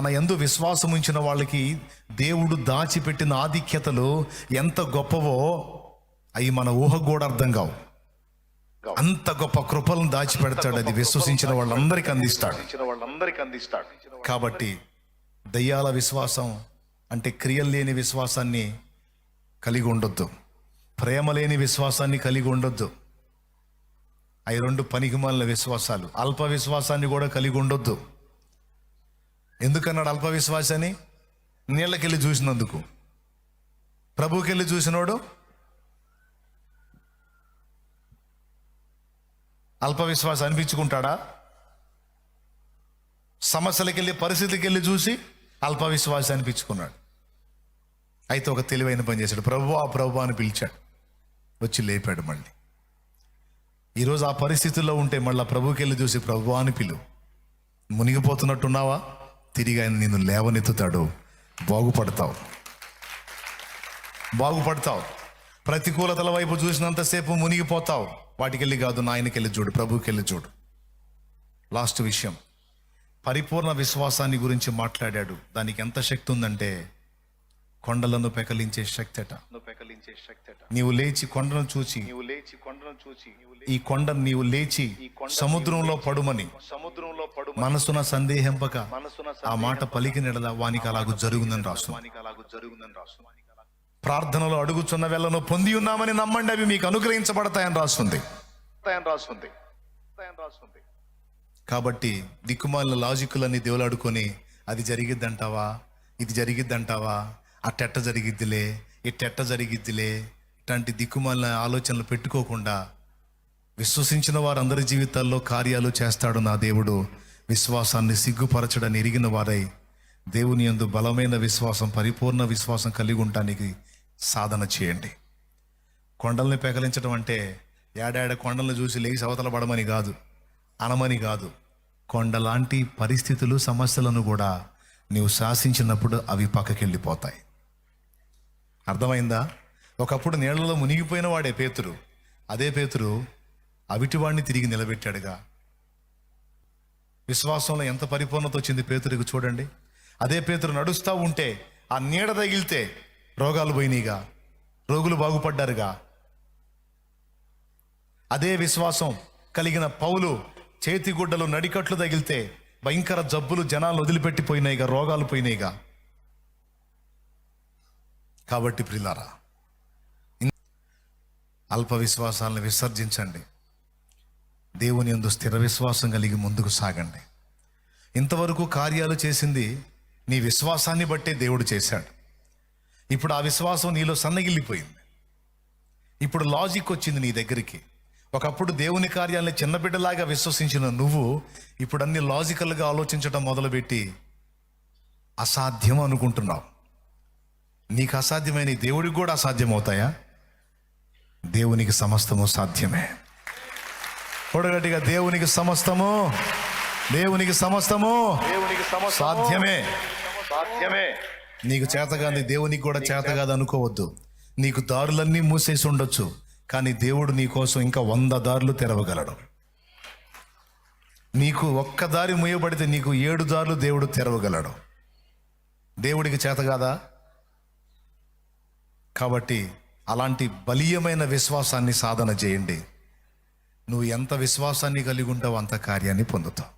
మన ఎందు విశ్వాసం ఉంచిన వాళ్ళకి దేవుడు దాచిపెట్టిన ఆధిక్యతలు ఎంత గొప్పవో అవి మన ఊహ కూడా అర్థం కావు. అంత గొప్ప కృపలను దాచిపెడతాడు అది విశ్వసించిన వాళ్ళందరికీ అందిస్తాడు. వాళ్ళందరికీ అందిస్తాడు కాబట్టి దయ్యాల విశ్వాసం అంటే క్రియలు లేని విశ్వాసాన్ని కలిగి ఉండొద్దు. ప్రేమ లేని విశ్వాసాన్ని కలిగి ఉండొద్దు. అవి రెండు పనికిమాలిన విశ్వాసాలు అల్ప విశ్వాసాన్ని కూడా కలిగి ఉండొద్దు. ఎందుకన్నాడు అల్ప విశ్వాసాన్ని నీళ్ళకెళ్ళి చూసినందుకు. ప్రభుకెళ్ళి చూసినోడు? అల్ప విశ్వాసం అనిపించుకుంటాడా? సమస్యలకి వెళ్ళి పరిస్థితికి వెళ్ళి చూసి అల్ప విశ్వాసం అనిపించుకున్నాడు. అయితే ఒక తెలివైన పని చేశాడు. ప్రభు ఆ ప్రభు అని పిలిచాడు. వచ్చి లేపాడు మళ్ళీ. ఈరోజు ఆ పరిస్థితుల్లో ఉంటే మళ్ళీ ప్రభుకి వెళ్ళి చూసి ప్రభు అని పిలు మునిగిపోతున్నట్టున్నావా? తిరిగి ఆయన నిన్ను లేవనెత్తుతాడు. బాగుపడతావు. బాగుపడతావు. ప్రతికూలతల వైపు చూసినంతసేపు మునిగిపోతావు. వాటికెళ్ళి కాదు నాయనకెళ్ళి చూడు ప్రభుకెళ్ళి చూడు. లాస్ట్ విషయం. పరిపూర్ణ విశ్వాసాన్ని గురించి మాట్లాడాడు. దానికి ఎంత శక్తి ఉందంటే కొండలను పెకలించే శక్తి అట. పెకలించే శక్తి నీవు లేచి కొండను చూచి నీవు లేచి కొండను నీవు లే- ఈ కొండ నీవు లేచి సముద్రంలో పడుమని సముద్రంలో పడు మనసున సందేహింపక మనసున ఆ మాట పలికినెడల వానికి అలాగూ జరుగుందని రాసు వానికి అలాగూ జరుగుందని రాసు ప్రార్థనలో అడుగుచున్న వేళను పొంది ఉన్నామని నమ్మండి అవి మీకు అనుగ్రహించబడతాయని రాస్తుంది. రాస్తుంది. కాబట్టి దిక్కుమాలిన లాజికులన్నీ దేవులాడుకొని అది జరిగిద్దంటావా? ఇది జరిగిద్దంటావా? అట్టెట్ట జరిగిద్దిలే ఇట్టెట్ట జరిగిద్దిలే ఇట్లాంటి దిక్కుమాల ఆలోచనలు పెట్టుకోకుండా విశ్వసించిన వారందరి జీవితాల్లో కార్యాలు చేస్తాడు నా దేవుడు. విశ్వాసాన్ని సిగ్గుపరచడని ఎరిగిన వారై దేవుని యందు బలమైన విశ్వాసం పరిపూర్ణ విశ్వాసం కలిగి ఉండటానికి సాధన చేయండి. కొండల్ని పెకలించడం అంటే ఏడాడ కొండలను చూసి లేచి అవతల పడమని కాదు అనమని కాదు. కొండలాంటి పరిస్థితులు సమస్యలను కూడా నీవు శాసించినప్పుడు అవి పక్కకెళ్ళిపోతాయి. అర్థమైందా? ఒకప్పుడు నీళ్ళలో మునిగిపోయిన వాడే పేతురు. అదే పేతురు అవిటివాడిని తిరిగి నిలబెట్టాడుగా. విశ్వాసంలో ఎంత పరిపూర్ణత వచ్చింది పేతురికి చూడండి. అదే పేతురు నడుస్తూ ఉంటే ఆ నీడ తగిలితే రోగాలు పోయినాయిగా రోగులు బాగుపడ్డారుగా. అదే విశ్వాసం కలిగిన పౌలు చేతిగుడ్డలు నడికట్లు తగిలితే భయంకర జబ్బులు జనాలు వదిలిపెట్టిపోయినాయిగా రోగాలు పోయినాయిగా. కాబట్టి ప్రిలారా అల్ప విశ్వాసాలను విసర్జించండి. దేవుని యందు స్థిర విశ్వాసం కలిగి ముందుకు సాగండి. ఇంతవరకు కార్యాలు చేసింది నీ విశ్వాసాన్ని బట్టే దేవుడు చేశాడు. ఇప్పుడు ఆ విశ్వాసం నీలో సన్నగిల్లిపోయింది. ఇప్పుడు లాజిక్ వచ్చింది నీ దగ్గరికి. ఒకప్పుడు దేవుని కార్యాలని చిన్నబిడ్డలాగా విశ్వసించిన నువ్వు ఇప్పుడు అన్ని లాజికల్గా ఆలోచించడం మొదలుపెట్టి అసాధ్యం అనుకుంటున్నావు. నీకు అసాధ్యమైన దేవుడికి కూడా అసాధ్యమవుతాయా దేవునికి సమస్తము సాధ్యమే. పొడగట్టిగా దేవునికి సమస్తము దేవునికి సమస్తము దేవునికి సాధ్యమే. సాధ్యమే. నీకు చేతగాని దేవునికి కూడా చేతగాదు అనుకోవద్దు. నీకు దారులన్నీ మూసేసి ఉండొచ్చు కానీ దేవుడు నీ కోసం ఇంకా వంద దారులు తెరవగలడు. నీకు ఒక్క దారి మూయబడితే నీకు ఏడు దారులు దేవుడు తెరవగలడు. దేవుడికి చేత కాదా? కాబట్టి అలాంటి బలీయమైన విశ్వాసాన్ని సాధన చేయండి. నువ్వు ఎంత విశ్వాసాన్ని కలిగి ఉంటావో అంత కార్యాన్ని పొందుతావు.